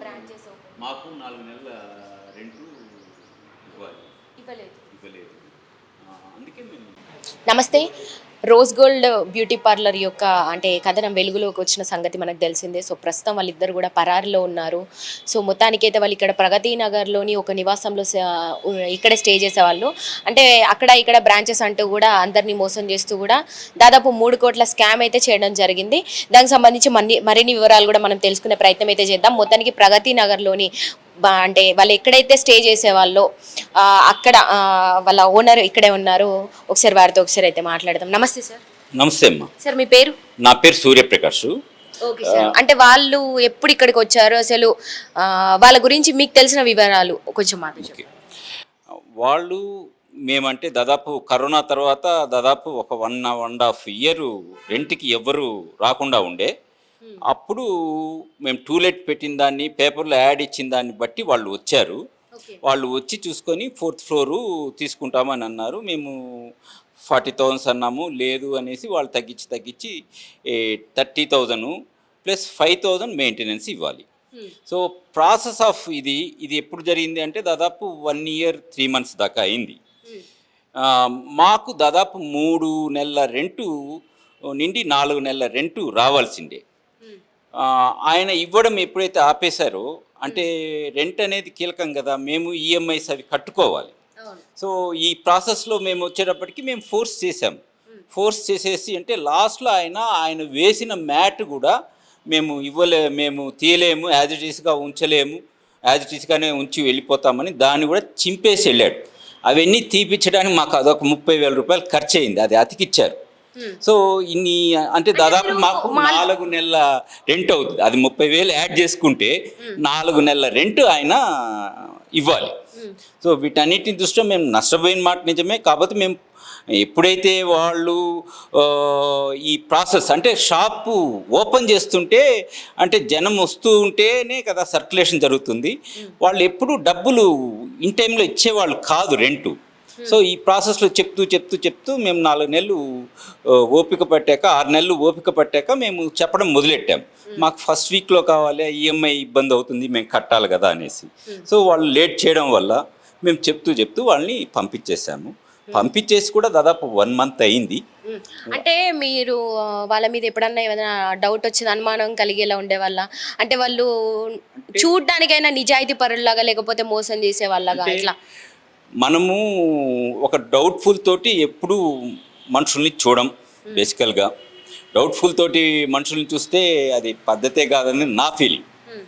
Branches మాకు నాలుగు నెలల రెంటు ఇవ్వాలి. ఇవ్వలేదు. ఇవ్వలేదు. నమస్తే. రోజ్ గోల్డ్ బ్యూటీ పార్లర్ యొక్క అంటే కథనం వెలుగులోకి వచ్చిన సంగతి మనకు తెలిసిందే. సో ప్రస్తుతం వాళ్ళిద్దరు కూడా పరారిలో ఉన్నారు. సో మొత్తానికైతే వాళ్ళు ఇక్కడ ప్రగతి నగర్లోని ఒక నివాసంలో ఇక్కడే స్టే చేసేవాళ్ళు. అంటే అక్కడ ఇక్కడ బ్రాంచెస్ అంటూ కూడా అందరినీ మోసం చేస్తూ కూడా దాదాపు మూడు కోట్ల స్కామ్ అయితే చేయడం జరిగింది. దానికి సంబంధించి మరిన్ని వివరాలు కూడా మనం తెలుసుకునే ప్రయత్నం అయితే చేద్దాం. మొత్తానికి ప్రగతి నగర్లోని అంటే వాళ్ళు ఎక్కడైతే స్టే చేసేవాళ్ళో అక్కడ వాళ్ళ ఓనర్ ఇక్కడే ఉన్నారు. ఒకసారి వారితో ఒకసారి అయితే మాట్లాడదాం. నమస్తే సార్. నమస్తే అమ్మా. సార్ మీ పేరు? నా పేరు సూర్యప్రకాష్. Okay sir. అంటే వాళ్ళు ఎప్పుడు ఇక్కడికి వచ్చారు? అసలు వాళ్ళ గురించి మీకు తెలిసిన వివరాలు కొంచెం మాట్లాడు వాళ్ళు మేమంటే దాదాపు కరోనా తర్వాత దాదాపు ఒక one one and half year రెంట్కి ఎవ్వరు రాకుండా ఉండే. అప్పుడు మేము టూలెట్ పెట్టిన దాన్ని పేపర్లో యాడ్ ఇచ్చిన దాన్ని బట్టి వాళ్ళు వచ్చారు. వాళ్ళు వచ్చి చూసుకొని ఫోర్త్ ఫ్లోరు తీసుకుంటామని అన్నారు. మేము ఫార్టీ థౌజండ్స్ అన్నాము లేదు అనేసి వాళ్ళు తగ్గించి తగ్గించి thirty thousand plus five thousand maintenance ఇవ్వాలి. సో ప్రాసెస్ ఆఫ్ ఇది ఇది ఎప్పుడు జరిగింది అంటే దాదాపు వన్ ఇయర్ త్రీ మంత్స్ దాకా అయింది. ఆ, మాకు దాదాపు మూడు నెలల రెంటు నిండి నాలుగు నెలల రెంటు రావాల్సిందే. ఆయన ఇవ్వడం ఎప్పుడైతే ఆపేశారో అంటే రెంట్ అనేది కీలకం కదా మేము ఈఎంఐస్ అవి కట్టుకోవాలి. సో ఈ ప్రాసెస్లో మేము వచ్చేటప్పటికి మేము ఫోర్స్ చేసాం ఫోర్స్ చేసేసి అంటే లాస్ట్లో ఆయన ఆయన వేసిన మ్యాట్ కూడా మేము ఇవ్వలే మేము తీయలేము యాజ్ ఇట్ ఈస్గా ఉంచలేము యాజ్ ఇట్ ఈస్గానే ఉంచి వెళ్ళిపోతామని దాన్ని కూడా చింపేసి వెళ్ళాడు. అవన్నీ తీపిచ్చడానికి మాకు అదొక ముప్పై వేల రూపాయలు ఖర్చు అయింది అది అతికిచ్చారు. సో ఇన్ని అంటే దాదాపు మాకు నాలుగు నెలల రెంట్ అవుతుంది. అది ముప్పై వేలు యాడ్ చేసుకుంటే నాలుగు నెలల రెంట్ ఆయన ఇవ్వాలి. సో వీటన్నిటిని దృష్ట్యా మేము నష్టపోయిన మాట నిజమే. కాకపోతే మేము ఎప్పుడైతే వాళ్ళు ఈ ప్రాసెస్ అంటే షాపు ఓపెన్ చేస్తుంటే అంటే జనం వస్తూ ఉంటేనే కదా సర్క్యులేషన్ జరుగుతుంది. వాళ్ళు ఎప్పుడు డబ్బులు ఇన్ టైంలో ఇచ్చేవాళ్ళు కాదు రెంటు సో ఈ ప్రాసెస్లో చెప్తూ చెప్తూ చెప్తూ మేము నాలుగు నెలలు ఓపిక పట్టాక ఆరు నెలలు ఓపిక పట్టాక మేము చెప్పడం మొదలెట్టాం. మాకు ఫస్ట్ వీక్లో కావాలి ఈఎంఐ ఇబ్బంది అవుతుంది మేము కట్టాలి కదా అనేసి. సో వాళ్ళు లేట్ చేయడం వల్ల మేము చెప్తూ చెప్తూ వాళ్ళని పంపించేసాము పంపించేసి కూడా దాదాపు వన్ మంత్ అయింది. అంటే మీరు వాళ్ళ మీద ఎప్పుడన్నా ఏమైనా డౌట్ వచ్చింది అనుమానం కలిగేలా ఉండే వాళ్ళ అంటే వాళ్ళు చూడ్డానికైనా నిజాయితీ పరుల్లాగా లేకపోతే మోసం చేసే వాళ్ళగా ఇట్లా మనము ఒక డౌట్ఫుల్ తోటి ఎప్పుడు మనుషుల్ని చూడం బేసికల్గా డౌట్ఫుల్ తోటి మనుషుల్ని చూస్తే అది పద్ధతే కాదని నా ఫీలింగ్ ఉమ్.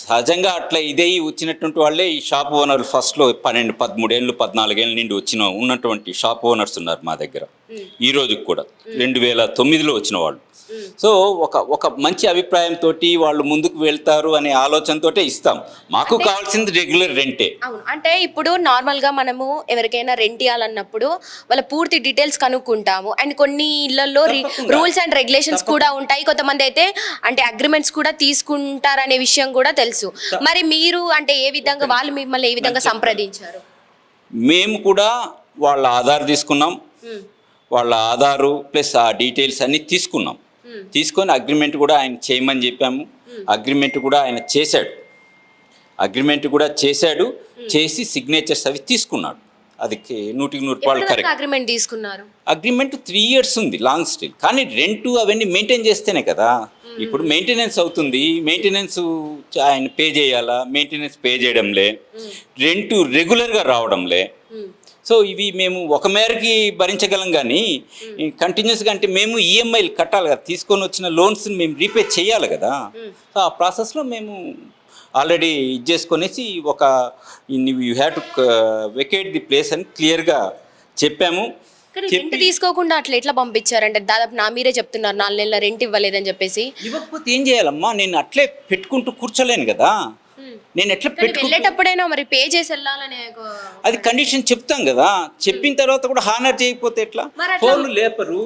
సహజంగా అట్లా ఇదే వచ్చినటువంటి వాళ్ళే ఈ షాప్ ఓనర్లు ఫస్ట్లో పన్నెండు పదమూడేళ్ళు పద్నాలుగేళ్ళ నుండి వచ్చిన ఉన్నటువంటి షాప్ ఓనర్స్ ఉన్నారు మా దగ్గర. ఈ రోజుకి కూడా. రెండు వేల తొమ్మిదిలో వచ్చిన వాళ్ళు. సో ఒక ఒక మంచి అభిప్రాయంతో వాళ్ళు ముందుకు వెళ్తారు అనే ఆలోచనతోటే ఇస్తాం. మాకు కావాల్సింది రెగ్యులర్ రెంటే. అవును. అంటే ఇప్పుడు నార్మల్గా మనము ఎవరికైనా రెంట్ ఇవ్వాలన్నప్పుడు వాళ్ళ పూర్తి డీటెయిల్స్ కనుక్కుంటాము. అండ్ కొన్ని ఇళ్ళలో. రూల్స్ అండ్ రెగ్యులేషన్స్ కూడా ఉంటాయి. కొంతమంది అయితే అంటే అగ్రిమెంట్స్ కూడా తీసుకుంటారనే విషయం కూడా తెలుసు. మరి మీరు అంటే ఏ విధంగా వాళ్ళు మిమ్మల్ని ఏ విధంగా సంప్రదించారు? మేము కూడా వాళ్ళ ఆధార్ తీసుకున్నాం. వాళ్ళ ఆధారు ప్లస్ ఆ డీటెయిల్స్ అన్నీ తీసుకున్నాం. తీసుకొని అగ్రిమెంట్ కూడా ఆయన చేయమని చెప్పాము. అగ్రిమెంట్ కూడా ఆయన చేశాడు. అగ్రిమెంట్ కూడా చేశాడు. చేసి సిగ్నేచర్స్ అవి తీసుకున్నాడు. అది నూటికి నూరు రూపాయలు కరెక్ట్ అగ్రిమెంట్ తీసుకున్నారు? అగ్రిమెంట్ త్రీ ఇయర్స్ ఉంది లాంగ్ స్టిల్ కానీ రెంట్ అవన్నీ మెయింటైన్ చేస్తేనే కదా. ఇప్పుడు మెయింటెనెన్స్ అవుతుంది. మెయింటెనెన్స్ ఆయన పే చేయాలా? Maintenance pay చేయడంలే. రెంట్ రెగ్యులర్గా రావడంలే. సో ఇవి మేము ఒక మేరకి భరించగలం కానీ కంటిన్యూస్గా అంటే మేము ఈఎంఐలు కట్టాలి కదా తీసుకొని వచ్చిన లోన్స్ మేము రీపే చేయాలి కదా. సో ఆ ప్రాసెస్లో మేము ఆల్రెడీ ఇది చేసుకొనేసి ఒక you have to vacate the place అని క్లియర్గా చెప్పాము. రెంట్ తీసుకోకుండా అట్లా ఎట్లా పంపించారంటే దాదాపు నా మీరే చెప్తున్నారు నాలుగు నెలల రెంట్ ఇవ్వలేదని చెప్పేసి? ఇవ్వకపోతే ఏం చేయాలమ్మా? నేను అట్లే పెట్టుకుంటూ కూర్చోలేను కదా. నేను ఎట్లా వెళ్ళేటప్పుడైనా మరి పే చేసి వెళ్ళాలనే అది కండిషన్ చెప్తాం కదా. చెప్పిన తర్వాత కూడా హానర్ చేయకపోతే ఎట్లా? ఫోన్లు లేపరు.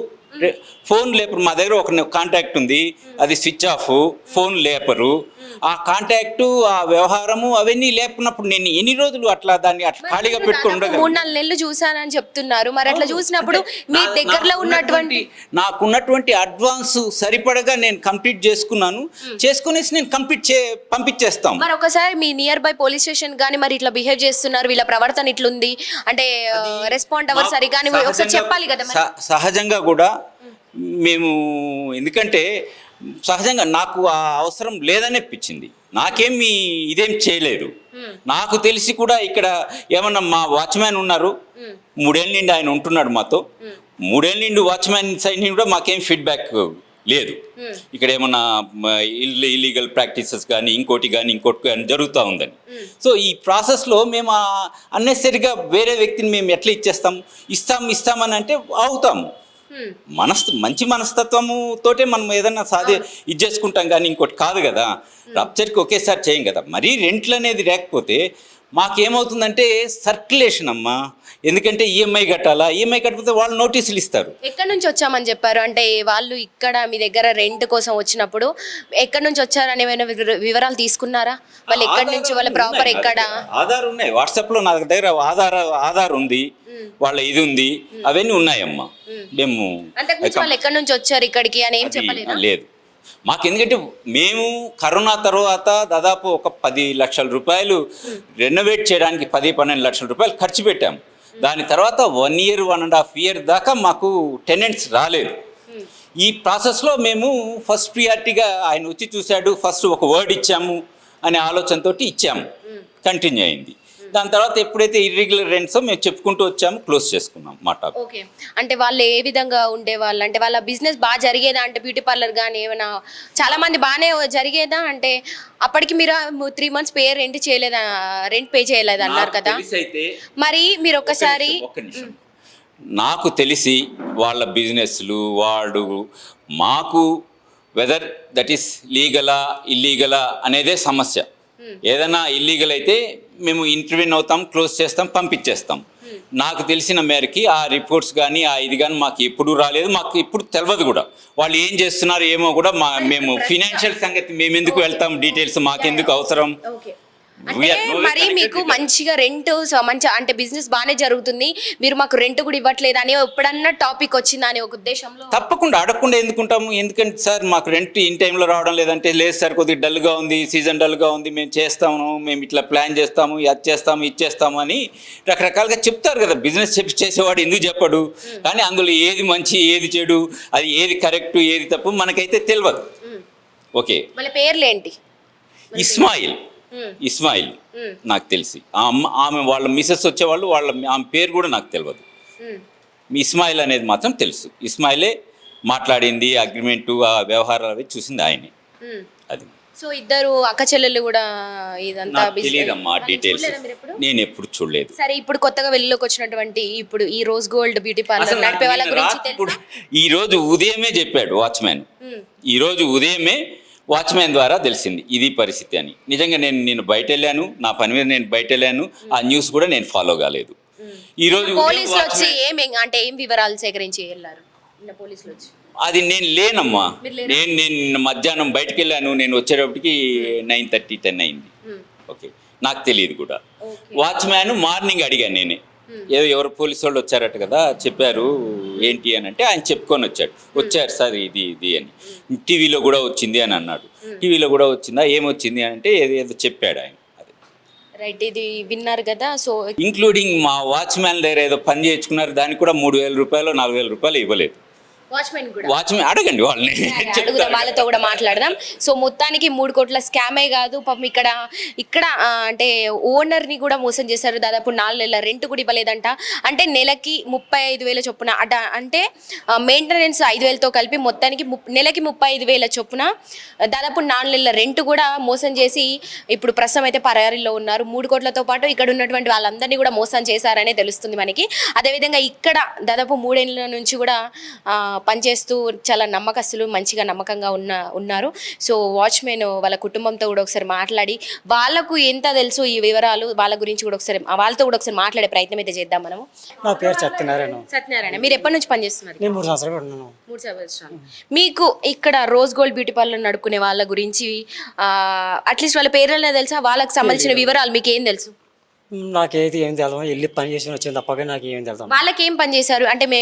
ఫోన్ లేపరు. మా దగ్గర ఒక కాంటాక్ట్ ఉంది. అది స్విచ్ ఆఫ్. ఫోన్ లేపరు. ఆ కాంటాక్ట్ ఆ వ్యవహారము అవన్నీ లేపునప్పుడు నేను ఎన్ని రోజులు అట్లా దాన్ని అట్లా ఖాళీగా పెట్టుకుని ఉండగలను? మూడు నాలుగు నెలలు చూసానని చెప్తున్నారు. మరి అట్లా చూసినప్పుడు మీ దగ్గరలో ఉన్నటువంటి నాకున్నటువంటి అడ్వాన్స్ సరిపడగా నేను కంప్లీట్ చేసుకున్నాను. చేసుకునేసి నేను కంప్లీట్ చే పంపించేస్తాం. మరి ఒకసారి మీ నియర్ బై పోలీస్ స్టేషన్ కానీ మరి ఇట్లా బిహేవ్ చేస్తున్నారు. వీళ్ళ ప్రవర్తన ఇట్లుంది. అంటే రెస్పాండ్ అవ్వరు సరిగా ఒకసారి చెప్పాలి కదా సహజంగా కూడా మేము ఎందుకంటే సహజంగా నాకు ఆ అవసరం లేదనిపించింది నాకేమి ఇదేం చేయలేదు నాకు తెలిసి కూడా ఇక్కడ ఏమన్నా మా వాచ్మ్యాన్ ఉన్నారు. మూడేళ్ళ నుండి ఆయన ఉంటున్నాడు మాతో. మూడేళ్ళ నుండి వాచ్మ్యాన్ సైడ్ నుండి కూడా మాకేం ఫీడ్బ్యాక్ లేదు. ఇక్కడ ఏమన్నా ఇల్లీగల్ ప్రాక్టీసెస్ కానీ ఇంకోటి కానీ ఇంకోటి కానీ జరుగుతూ ఉందని. సో ఈ ప్రాసెస్లో మేము అన్నెసరిగా వేరే వ్యక్తిని మేము ఎట్లా ఇచ్చేస్తాం? ఇస్తాం ఇస్తామని అంటే Hmm. మనస్ మంచి మనస్తత్వము తోటే మనం ఏదన్నా సాధి ఇది చేసుకుంటాం కానీ ఇంకోటి కాదు కదా. రప్చర్కి ఒకేసారి చేయం కదా. మరీ రెంట్లు అనేది లేకపోతే మాకేమవుతుందంటే సర్క్యులేషన్ అమ్మా. ఎందుకంటే ఈఎంఐ కట్టాలా? ఈఎంఐ కట్టకపోతే వాళ్ళు నోటీసులు ఇస్తారు. ఎక్కడి నుంచి వచ్చామని చెప్పారు? అంటే వాళ్ళు ఇక్కడ మీ దగ్గర రెంట్ కోసం వచ్చినప్పుడు ఎక్కడి నుంచి వచ్చారు ఏమైనా వివర- వివరాలు తీసుకున్నారా? వాళ్ళు ఎక్కడి నుంచి వాళ్ళ ప్రాపర్ ఎక్కడ. ఆధార్ ఉన్నాయి. వాట్సాప్లో నా దగ్గర ఆధార్ ఆధార్ ఉంది. వాళ్ళ ఇది ఉంది. అవన్నీ ఉన్నాయమ్మా. మేము. ఎక్కడి నుంచి వచ్చారు ఇక్కడికి అని ఏం చెప్పలేదా? లేదు. మాకు ఎందుకంటే మేము కరోనా తర్వాత దాదాపు ఒక పది లక్షల రూపాయలు రెనోవేట్ చేయడానికి పది పన్నెండు లక్షల రూపాయలు ఖర్చు పెట్టాం. దాని తర్వాత one year one and half year దాకా మాకు టెనెంట్స్ రాలేదు. ఈ ప్రాసెస్లో మేము ఫస్ట్ ప్రియారిటీగా ఆయన వచ్చి చూశాడు ఫస్ట్ ఒక వర్డ్ ఇచ్చాము అనే ఆలోచనతో ఇచ్చాము. కంటిన్యూ అయింది. దాని తర్వాత ఎప్పుడైతే ఇర్రెగ్యులర్ రెంట్స్ మేము చెప్పుకుంటూ వచ్చాము క్లోజ్ చేసుకున్నాం మా టాపిక్ ఓకే. అంటే వాళ్ళు ఏ విధంగా ఉండేవాళ్ళు? అంటే వాళ్ళ బిజినెస్ బాగా జరిగేదా? అంటే బ్యూటీ పార్లర్ కానీ ఏమైనా చాలా మంది బాగానే జరిగేదా? అంటే అప్పటికి మీరు త్రీ మంత్స్ పే రెంట్ చేయలేదా? రెంట్ పే చేయలేదు అన్నారు కదా. మరి మీరు ఒకసారి నాకు తెలిసి వాళ్ళ బిజినెస్లు వాడు మాకు వెదర్ దట్ ఈస్ లీగలా ఇల్లీగలా అనేదే సమస్య. ఏదైనా ఇల్లీగల్ అయితే మేము ఇంటర్వ్యూన్ అవుతాం క్లోజ్ చేస్తాం పంపించేస్తాం. నాకు తెలిసిన మేరకి ఆ రిపోర్ట్స్ కానీ ఆ ఇది కానీ మాకు ఎప్పుడు రాలేదు. మాకు ఇప్పుడు తెలియదు కూడా. వాళ్ళు ఏం చేస్తున్నారు ఏమో కూడా మా మేము ఫినాన్షియల్ సంగతి మేము ఎందుకు వెళ్తాం డీటెయిల్స్ మాకెందుకు అవసరం? అంటే మరి మీకు. మంచిగా రెంట్ మంచి అంటే బిజినెస్ బాగానే జరుగుతుంది. మీరు మాకు రెంట్ కూడా ఇవ్వట్లేదు అని ఎప్పుడన్నా టాపిక్ వచ్చిందా అని ఒక ఉద్దేశంలో? తప్పకుండా అడగకుండా ఎందుకుంటాము? ఎందుకంటే సార్ మాకు రెంట్ ఇన్ టైంలో రావడం లేదంటే లేదు సార్ కొద్దిగా డల్గా ఉంది సీజన్ డల్గా ఉంది మేము చేస్తాము మేము ఇట్లా ప్లాన్ చేస్తాము అది చేస్తాము ఇది చేస్తాము అని రకరకాలుగా చెప్తారు కదా. బిజినెస్ చెప్పి చేసేవాడు ఎందుకు చెప్పడు? కానీ అందులో ఏది మంచి ఏది చెడు అది ఏది కరెక్ట్ ఏది తప్పు మనకైతే తెలియదు ఓకే. మళ్ళీ పేర్లు ఏంటి? ఇస్మాయిల్. ఇస్మాయిల్. నాకు తెలిసి. ఆ అమ్మ ఆమె వాళ్ళ మిసెస్ వచ్చేవాళ్ళు వాళ్ళ ఆమె పేరు కూడా నాకు తెలియదు ఇస్మాయిల్ అనేది మాత్రం తెలుసు. ఇస్మాయిలే మాట్లాడింది అగ్రిమెంటు ఆ వ్యవహారాలు అవి చూసింది ఆయనే. అది. సో ఇద్దరు అక్క చెల్లెళ్ళు కూడా ఇదంతా తెలియదమ్మా డీటెయిల్స్? నేను ఎప్పుడు చూడలేదు. సరే ఇప్పుడు కొత్తగా వెలుగులోకి వచ్చినటువంటి ఇప్పుడు ఈ రోజ్ గోల్డ్ బ్యూటీ పార్లర్ నడిపే వాళ్ళ గురించి ఈ రోజు ఉదయమే చెప్పాడు వాచ్మ్యాన్ ఉమ్. ఈ రోజు ఉదయమే వాచ్మ్యాన్ ద్వారా తెలిసింది ఇది పరిస్థితి అని. నిజంగా నేను నేను బయట వెళ్ళాను నా పని మీద నేను బయట వెళ్ళాను ఆ న్యూస్ కూడా నేను ఫాలో కాలేదు. ఈ రోజు పోలీసులు వచ్చి అంటే ఏం వివరాలు సేకరించి వెళ్ళారు? నిన్న పోలీసులు వచ్చి. అది నేను లేనమ్మా? నేను నేను మధ్యాహ్నం బయటకు వెళ్ళాను నేను వచ్చేటప్పటికి నైన్ థర్టీ టెన్ అయింది. ఓకే. నాకు తెలియదు కూడా. వాచ్మ్యాన్ మార్నింగ్ అడిగాను నేనే. ఏదో ఎవరు పోలీసు వాళ్ళు వచ్చారట కదా చెప్పారు ఏంటి అని అంటే ఆయన చెప్పుకొని వచ్చాడు. వచ్చారు సార్ ఇది ఇది అని. టీవీలో కూడా వచ్చింది అని అన్నాడు. టీవీలో కూడా వచ్చిందా ఏమొచ్చింది అని అంటే ఏదో ఏదో చెప్పాడు ఆయన. రైట్ ఇది విన్నారు కదా సో ఇంక్లూడింగ్ మా వాచ్మ్యాన్ దగ్గర ఏదో పని చేయించుకున్నారు దానికి కూడా మూడు వేల రూపాయలు నాలుగు వేల రూపాయలు ఇవ్వలేదు. వాచ్మెన్ కూడా. అడగండి వాళ్ళని. అడుగుదాం. వాళ్ళతో కూడా మాట్లాడదాం. సో మొత్తానికి మూడు కోట్ల స్కామే కాదు. పాపం ఇక్కడ ఇక్కడ అంటే ఓనర్ని కూడా మోసం చేశారు. దాదాపు నాలుగు నెలల రెంట్ కూడా ఇవ్వలేదంట. అంటే నెలకి ముప్పై ఐదు వేల చొప్పున అట అంటే మెయింటెనెన్స్ ఐదు వేలతో కలిపి మొత్తానికి నెలకి ముప్పై ఐదు వేల చొప్పున దాదాపు నాలుగు నెలల రెంట్ కూడా మోసం చేసి ఇప్పుడు ప్రస్తుతం అయితే పరారీలో ఉన్నారు. మూడు కోట్లతో పాటు ఇక్కడ ఉన్నటువంటి వాళ్ళందరినీ కూడా మోసం చేశారనే తెలుస్తుంది మనకి. అదేవిధంగా ఇక్కడ దాదాపు మూడేళ్ళ నుంచి కూడా పనిచేస్తూ చాలా నమ్మకస్తులు మంచిగా నమ్మకంగా ఉన్న ఉన్నారు. సో వాచ్మెన్ వాళ్ళ కుటుంబంతో కూడా ఒకసారి మాట్లాడి వాళ్ళకు ఎంత తెలుసు ఈ వివరాలు వాళ్ళ గురించి కూడా ఒకసారి వాళ్ళతో కూడా ఒకసారి మాట్లాడే ప్రయత్నం అయితే చేద్దాం మనము. నా పేరు సత్యనారాయణ. సత్యనారాయణ. మీరు ఎప్పటి నుంచి పనిచేస్తున్నారు? నేను మూడు సంవత్సరాలు ఉన్నాను. మూడు సంవత్సరాలు. మీకు ఇక్కడ రోజ్ గోల్డ్ బ్యూటీ పార్లర్ నడుపుకునే వాళ్ళ గురించి అట్లీస్ట్ వాళ్ళ పేర్లనే తెలుసా? వాళ్ళకి సంబంధించిన వివరాలు మీకు ఏం తెలుసు? నాకేది ఏం తెలదు వెళ్ళి పని చేసి వచ్చింది తప్పగా నాకు ఏం తెలుదాం వాళ్ళకి ఏం పని చేశారు? అంటే మే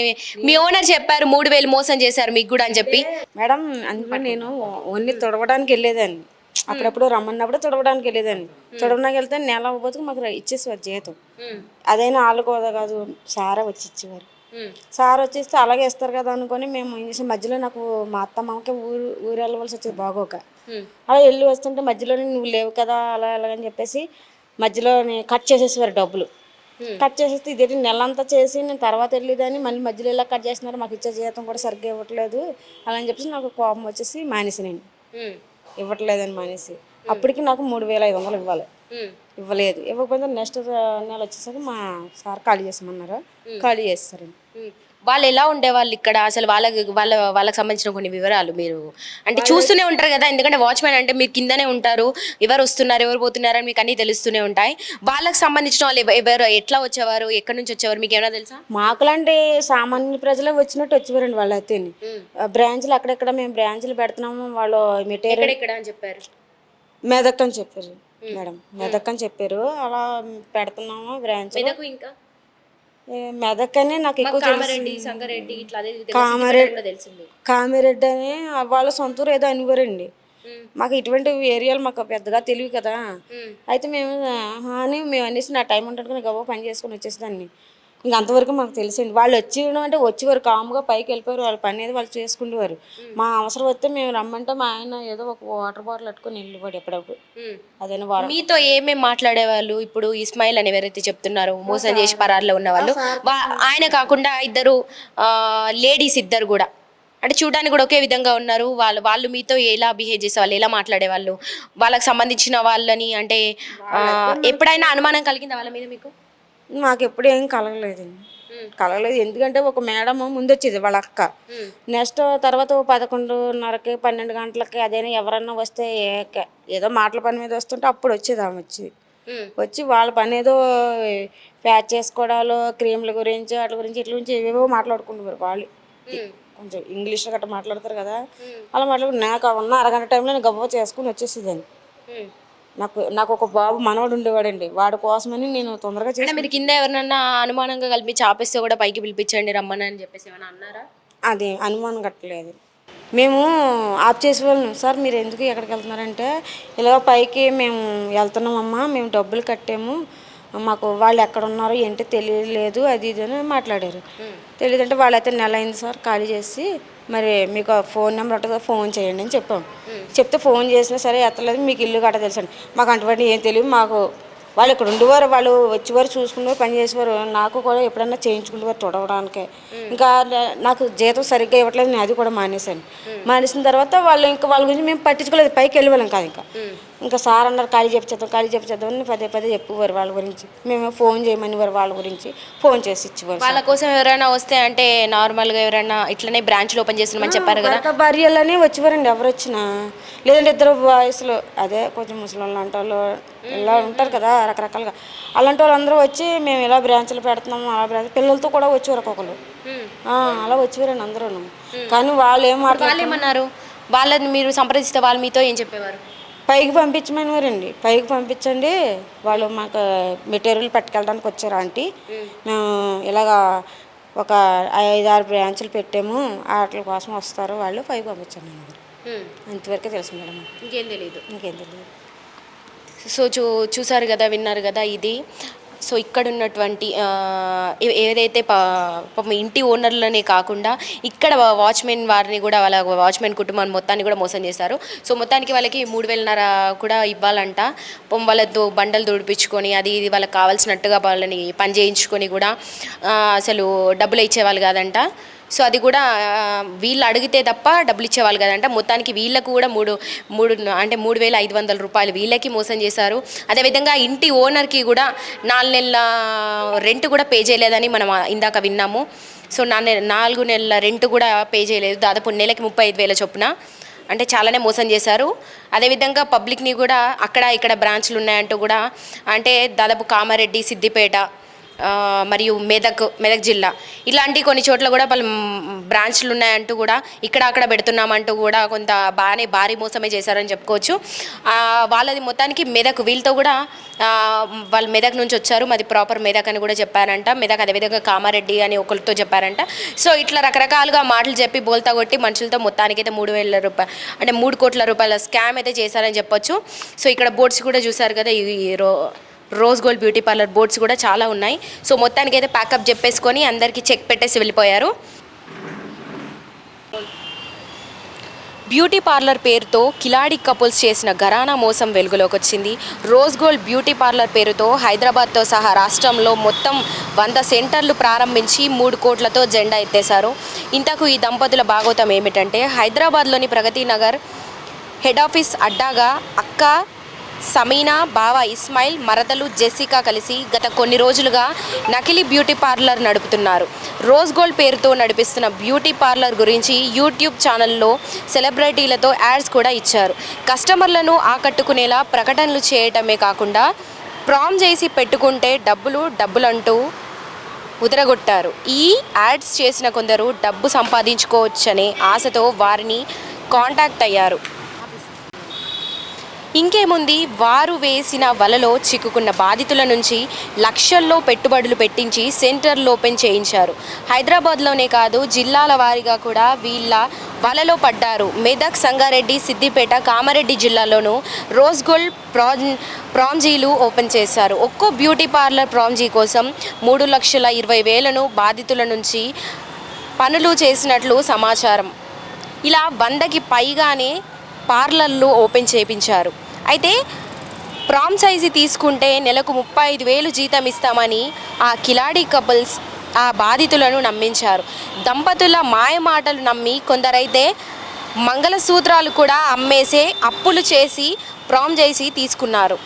మీ ఓనర్ చెప్పారు మూడు వేలు మోసం చేశారు మీకు కూడా అని చెప్పి. మేడం అందులో నేను ఓన్లీ తుడవడానికి వెళ్ళేదాన్ని. అప్పుడప్పుడు రమ్మన్నప్పుడు తుడవడానికి వెళ్ళేదాన్ని. తుడవడానికి వెళ్తే నెల అవ్వబోతుకు మాకు ఇచ్చేసేవారు జీతం. అదైనా వాళ్ళు కూడా కాదు సారా వచ్చి ఇచ్చేవారు. సార్ వచ్చేస్తే అలాగే ఇస్తారు కదా అనుకొని మేము ఏం చేసాం మధ్యలో నాకు మా అత్త మామకి ఊరు ఊరు వెళ్ళవలసి వచ్చేది బాగోక. అలా వెళ్ళి వస్తుంటే మధ్యలోనే నువ్వు లేవు కదా అలా అలాగని చెప్పేసి మధ్యలోనే కట్ చేసేసేవారు డబ్బులు. కట్ చేసేస్తే ఇదేంటి నెల అంతా చేసి నేను తర్వాత వెళ్ళేదాన్ని మళ్ళీ మధ్యలో ఇలా కట్ చేస్తున్నారు మాకు ఇచ్చే జీతం కూడా సరిగ్గా ఇవ్వట్లేదు అలా అని చెప్పేసి నాకు కోపం వచ్చేసి మానేసి నేను. ఇవ్వట్లేదని మానేసి. అప్పటికి నాకు మూడు వేల ఐదు వందలు ఇవ్వాలి. ఇవ్వలేదు. ఇవ్వకపోతే నెక్స్ట్ నెల వచ్చేసరికి మా సార్ ఖాళీ చేసామన్నారు ఖాళీ చేస్తారండి వాళ్ళు ఎలా ఉండేవాళ్ళు ఇక్కడ? అసలు వాళ్ళకి వాళ్ళ వాళ్ళకి సంబంధించిన కొన్ని వివరాలు మీరు? అంటే చూస్తూనే ఉంటారు కదా ఎందుకంటే వాచ్మెన్ అంటే మీరు కిందనే ఉంటారు ఎవరు వస్తున్నారు ఎవరు పోతున్నారు అని మీకు అన్నీ తెలుస్తూనే ఉంటాయి. వాళ్ళకి సంబంధించిన వాళ్ళు ఎవ- ఎవరు ఎట్లా వచ్చేవారు ఎక్కడి నుంచి వచ్చేవారు మీకు ఏమైనా తెలుసా? మాకులాంటి సామాన్య ప్రజలే వచ్చినట్టు వచ్చేవారండి వాళ్ళు అయితే బ్రాంచ్లు అక్కడెక్కడ మేము బ్రాంచ్లు పెడుతున్నాము వాళ్ళు మెటీరియల్ ఎక్కడ అని చెప్పారు? మెదక్ అని చెప్పారు మేడం. మెదక్ అని చెప్పారు. అలా పెడుతున్నాము బ్రాంచ్ ఇంకా? మెదక్ అనే నాకు ఎక్కువ కామారెడ్డి సంగారెడ్డి ఇట్లా అదే తెలుసు. కామారెడ్డి తెలిసింది. అని వాళ్ళ సొంత ఊరు ఏదో అనివారండి. మాకు ఇటువంటి ఏరియాలు మాకు పెద్దగా తెలియదు కదా. అయితే మేము అని మేము అనేసి నా టైం ఉంటుంది గబా పని చేసుకుని వచ్చేసేదాన్ని. ఇంక అంతవరకు మాకు తెలుసండి వాళ్ళు వచ్చి అంటే వచ్చేవారు కాముగా పైకి వెళ్ళిపోయారు. వాళ్ళ పని అనేది వాళ్ళు చేసుకునేవారు మా అవసరం వస్తే మేము రమ్మంటే మా ఆయన ఏదో ఒక వాటర్ బాటిల్ పట్టుకొని వెళ్ళిపోయాడు ఎప్పుడప్పుడు. అదైనా వారం. మీతో ఏమేమి మాట్లాడేవాళ్ళు? ఇప్పుడు ఇస్మాయిల్ అని ఎవరైతే చెప్తున్నారో. మోసం చేసి పరారులో ఉన్న వాళ్ళు. ఆయన కాకుండా ఇద్దరు లేడీస్ ఇద్దరు కూడా. అంటే చూడడానికి కూడా ఒకే విధంగా ఉన్నారు. వాళ్ళు వాళ్ళు మీతో ఎలా బిహేవ్ చేసేవాళ్ళు? ఎలా మాట్లాడేవాళ్ళు? వాళ్ళకి సంబంధించిన వాళ్ళని అంటే ఎప్పుడైనా అనుమానం కలిగిందా వాళ్ళ మీద మీకు? మాకు ఎప్పుడు ఏం కలగలేదండి. కలగలేదు. ఎందుకంటే ఒక మేడం ముందు వచ్చేది వాళ్ళ అక్క. నెక్స్ట్ తర్వాత పదకొండున్నరకి పన్నెండు గంటలకి అదేనా ఎవరన్నా వస్తే ఏదో మాటల పని మీద వస్తుంటే అప్పుడు వచ్చేది ఆమె వచ్చి. వచ్చి వాళ్ళ పని ఏదో ప్యాచ్ చేసుకోవడాలు క్రీమ్ల గురించి వాటి గురించి ఇట్ల గురించి ఏవేవో మాట్లాడుకుంటున్నారు వాళ్ళు. కొంచెం ఇంగ్లీష్లో గట్రా మాట్లాడతారు కదా. అలా మాట్లాడుకుని నాకు ఉన్న అరగంట టైంలో నేను గబ్బ చేసుకుని వచ్చేసేదాన్ని. నాకు నాకు ఒక బాబు మనవడు ఉండేవాడండి. వాడి కోసమని నేను తొందరగా చేసి అంటే మీరు కింద ఎవరినన్నా అనుమానంగా కల్పించి ఆపేస్తే కూడా పైకి పిలిపించండి రమ్మని అని చెప్పేసి ఏమైనా అన్నారా? అది అనుమానం కట్టలేదు. మేము ఆఫ్ చేసే వాళ్ళం సార్ మీరు ఎందుకు ఎక్కడికి వెళ్తున్నారంటే ఇలా పైకి మేము వెళ్తున్నామమ్మా మేము డబ్బులు కట్టాము. మాకు వాళ్ళు ఎక్కడ ఉన్నారో ఏంటో తెలియలేదు అది ఇది అని మాట్లాడారు. తెలియదంటే వాళ్ళైతే నెల అయింది సార్ ఖాళీ చేసి మరి మీకు ఫోన్ నెంబర్ ఉంటుంది ఫోన్ చేయండి అని చెప్పాం. చెప్తే ఫోన్ చేసినా సరే ఎత్తలేదు మీకు ఇల్లు గట్ట తెలుసండి మాకు అటువంటి ఏం తెలియదు మాకు వాళ్ళు ఇక్కడ ఉండేవారు వాళ్ళు వచ్చేవారు చూసుకునేవారు పని చేసేవారు. నాకు కూడా ఎప్పుడన్నా చేయించుకునేవారు తొడవడానికి. ఇంకా నాకు జీతం సరిగ్గా ఇవ్వట్లేదు నేను అది కూడా మానేశాను. మానేసిన తర్వాత వాళ్ళు ఇంకా వాళ్ళ గురించి మేము పట్టించుకోలేదు పైకి వెళ్ళేవాళ్ళం కాదు ఇంకా. ఇంకా సార్ అన్నారు ఖాళీ చెప్పేద్దాం ఖాళీ చెప్పేద్దాం అని పదే పదే చెప్పేవారు వాళ్ళ గురించి. మేము ఫోన్ చేయమని వారు వాళ్ళ గురించి. ఫోన్ చేసి ఇచ్చేవారు వాళ్ళ కోసం ఎవరైనా వస్తే అంటే నార్మల్గా ఎవరైనా ఇట్లనే బ్రాంచ్లు ఓపెన్ చేస్తున్నామని చెప్పారు కదా. భార్యలనే వచ్చేవారండి ఎవరు వచ్చినా. లేదంటే ఇద్దరు వయసులో అదే కొంచెం ముసలి లాంటి వాళ్ళు ఇలా ఉంటారు కదా రకరకాలుగా. అలాంటి వాళ్ళు అందరూ వచ్చి మేము ఇలా బ్రాంచ్లు పెడుతున్నాము అలా బ్రాంచ్ పిల్లలతో కూడా వచ్చేవారు ఒక్కొక్కరు. అలా వచ్చేవారండి అందరూ కానీ వాళ్ళు ఏం మాట్లాడారు ఏమన్నారు? వాళ్ళని మీరు సంప్రదిస్తే వాళ్ళు మీతో ఏం చెప్పేవారు? పైకి పంపించమని వారండి పైకి పంపించండి. వాళ్ళు మాకు మెటీరియల్ పట్టుకెళ్ళడానికి వచ్చారు ఆంటీ. మేము ఇలాగా ఒక ఐదు ఆరు బ్రాంచులు పెట్టాము. వాటి కోసం వస్తారు వాళ్ళు. పైకి పంపించండి అంతవరకే తెలుసు మేడం. ఇంకేం తెలియదు ఇంకేం తెలియదు సో చూ చూసారు కదా విన్నారు కదా ఇది. సో ఇక్కడ ఉన్నటువంటి ఏదైతే పాపం ఇంటి ఓనర్లనే కాకుండా ఇక్కడ వాచ్మెన్ వారిని కూడా వాళ్ళ వాచ్మెన్ కుటుంబాన్ని మొత్తాన్ని కూడా మోసం చేశారు. సో మొత్తానికి వాళ్ళకి మూడు వేలన్నర కూడా ఇవ్వాలంట. పాపం వాళ్ళతో బండలు దుడిపించుకొని అది ఇది వాళ్ళకి కావాల్సినట్టుగా వాళ్ళని పని చేయించుకొని కూడా అసలు డబ్బులు ఇచ్చేవాళ్ళు కాదంట. సో అది కూడా వీళ్ళు అడిగితే తప్ప డబ్బులు ఇచ్చేవాళ్ళు కదంట. మొత్తానికి వీళ్ళకు కూడా మూడు మూడు అంటే మూడు వేల ఐదు వందల రూపాయలు వీళ్ళకి మోసం చేశారు. అదేవిధంగా ఇంటి ఓనర్కి కూడా నాలుగు నెలల రెంట్ కూడా పే చేయలేదని మనం ఇందాక విన్నాము. సో నా నాలుగు నెలల రెంట్ కూడా పే చేయలేదు. దాదాపు నెలకి ముప్పై ఐదు వేల చొప్పున. అంటే చాలానే మోసం చేశారు. అదేవిధంగా పబ్లిక్ని కూడా అక్కడ ఇక్కడ బ్రాంచ్లు ఉన్నాయంటూ కూడా అంటే దాదాపు కామారెడ్డి సిద్దిపేట మరియు మెదక్ మెదక్ జిల్లా. ఇలాంటి కొన్ని చోట్ల కూడా వాళ్ళు బ్రాంచ్లు ఉన్నాయంటూ కూడా ఇక్కడ అక్కడ పెడుతున్నామంటూ కూడా కొంత బాగానే భారీ మోసమే చేశారని చెప్పుకోవచ్చు. వాళ్ళది మొత్తానికి మెదక్ వీళ్ళతో కూడా వాళ్ళు మెదక్ నుంచి వచ్చారు. మాది ప్రాపర్ మెదక్ అని కూడా చెప్పారంట. మెదక్ అదేవిధంగా కామారెడ్డి అని ఒకరితో చెప్పారంట. సో ఇట్లా రకరకాలుగా మాటలు చెప్పి బోల్తా కొట్టి మనుషులతో మొత్తానికి అయితే మూడు వేల రూపాయలు అంటే మూడు కోట్ల రూపాయల స్కామ్ అయితే చేశారని చెప్పొచ్చు. సో ఇక్కడ బోర్డ్స్ కూడా చూసారు కదా ఈ రో Rose Gold beauty parlour boards కూడా చాలా ఉన్నాయి. సో మొత్తానికి అయితే ప్యాకప్ చెప్పేసుకొని అందరికీ చెక్ పెట్టేసి వెళ్ళిపోయారు. బ్యూటీ పార్లర్ పేరుతో కిలాడి కపుల్స్ చేసిన ఘరానా మోసం వెలుగులోకి వచ్చింది. రోజ్ గోల్డ్ బ్యూటీ పార్లర్ పేరుతో హైదరాబాద్తో సహా రాష్ట్రంలో మొత్తం వంద సెంటర్లు ప్రారంభించి మూడు కోట్లతో జెండా ఎత్తేశారు. ఇంతకు ఈ దంపతుల భాగోతం ఏమిటంటే హైదరాబాద్లోని ప్రగతి నగర్ హెడ్ ఆఫీస్ అడ్డాగా అక్క సమీనా బావ ఇస్మాయిల్ మరదలు జెసికా కలిసి గత కొన్ని రోజులుగా నకిలీ బ్యూటీ పార్లర్ నడుపుతున్నారు. రోజ్ గోల్డ్ పేరుతో నడిపిస్తున్న బ్యూటీ పార్లర్ గురించి యూట్యూబ్ ఛానల్లో సెలబ్రిటీలతో యాడ్స్ కూడా ఇచ్చారు. కస్టమర్లను ఆకట్టుకునేలా ప్రకటనలు చేయటమే కాకుండా ప్రామ్ చేసి పెట్టుకుంటే డబ్బులు డబ్బులంటూ ఉదరగొట్టారు. ఈ యాడ్స్ చేసిన కొందరు డబ్బు సంపాదించుకోవచ్చనే ఆశతో వారిని కాంటాక్ట్ అయ్యారు. ఇంకేముంది? వారు వేసిన వలలో చిక్కుకున్న బాధితుల నుంచి లక్షల్లో పెట్టుబడులు పెట్టించి సెంటర్లు ఓపెన్ చేయించారు. హైదరాబాద్లోనే కాదు జిల్లాల వారీగా కూడా వీళ్ళ వలలో పడ్డారు. మెదక్ సంగారెడ్డి సిద్దిపేట కామారెడ్డి జిల్లాలోనూ రోజ్ గోల్డ్ ప్రాన్ ప్రాంజీలు ఓపెన్ చేశారు. ఒక్కో బ్యూటీ పార్లర్ ప్రాంజీ కోసం మూడు లక్షల ఇరవై వేలను బాధితుల నుంచి పనులు చేసినట్లు సమాచారం. ఇలా వందకి పైగానే పార్లర్లు ఓపెన్ చేయించారు అయితే ప్రామ్ సైజు తీసుకుంటే నెలకు ముప్పై ఐదు వేలు జీతం ఇస్తామని ఆ కిలాడి కపుల్స్ ఆ బాధితులను నమ్మించారు. దంపతుల మాయమాటలు నమ్మి కొందరైతే మంగళసూత్రాలు కూడా అమ్మేసే అప్పులు చేసి ప్రామ్ చేసి తీసుకున్నారు.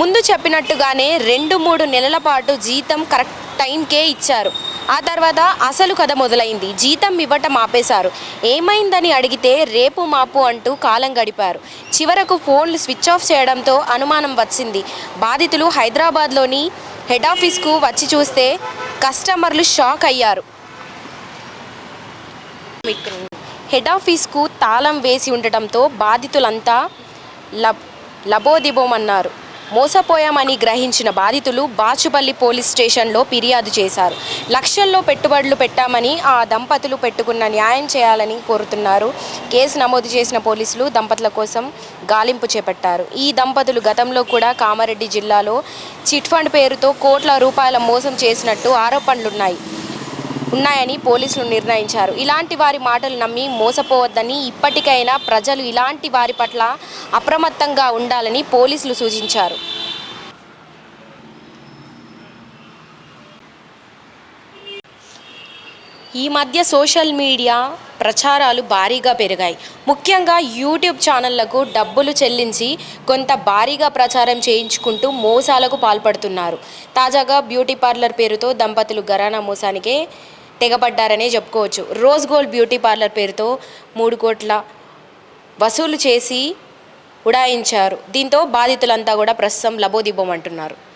ముందు చెప్పినట్టుగానే రెండు మూడు నెలల పాటు జీతం కరెక్ట్ టైంకే ఇచ్చారు. ఆ తర్వాత అసలు కథ మొదలైంది. జీతం ఇవ్వటం ఆపేశారు. ఏమైందని అడిగితే రేపు మాపు అంటూ కాలం గడిపారు. చివరకు ఫోన్లు స్విచ్ ఆఫ్ చేయడంతో అనుమానం వచ్చింది. బాధితులు హైదరాబాద్లోని హెడ్ ఆఫీస్కు వచ్చి చూస్తే కస్టమర్లు షాక్ అయ్యారు. హెడ్ ఆఫీస్కు తాళం వేసి ఉండటంతో బాధితులంతా లబ్ లబోదిబోమన్నారు. మోసపోయామని గ్రహించిన బాధితులు బాచుపల్లి పోలీస్ స్టేషన్లో ఫిర్యాదు చేశారు. లక్షల్లో పెట్టుబడులు పెట్టామని ఆ దంపతులు పెట్టుకున్న న్యాయం చేయాలని కోరుతున్నారు. కేసు నమోదు చేసిన పోలీసులు దంపతుల కోసం గాలింపు చేపట్టారు. ఈ దంపతులు గతంలో కూడా కామారెడ్డి జిల్లాలో చిట్ ఫండ్ పేరుతో కోట్ల రూపాయల మోసం చేసినట్టు ఆరోపణలున్నాయి. ఉన్నాయని పోలీసులు నిర్ణయించారు. ఇలాంటి వారి మాటలు నమ్మి మోసపోవద్దని ఇప్పటికైనా ప్రజలు ఇలాంటి వారి పట్ల అప్రమత్తంగా ఉండాలని పోలీసులు సూచించారు. ఈ మధ్య సోషల్ మీడియా ప్రచారాలు భారీగా పెరిగాయి. ముఖ్యంగా యూట్యూబ్ ఛానళ్ళకు డబ్బులు చెల్లించి కొంత భారీగా ప్రచారం చేయించుకుంటూ మోసాలకు పాల్పడుతున్నారు. తాజాగా బ్యూటీ పార్లర్ పేరుతో దంపతులు గరానా మోసానికే తెగబడ్డారనే చెప్పుకోవచ్చు. రోజ్ గోల్డ్ బ్యూటీ పార్లర్ పేరుతో మూడు కోట్ల వసూలు చేసి ఉడాయించారు. దీంతో బాధితులంతా కూడా ప్రస్తుతం లబోదిబోమంటున్నారు.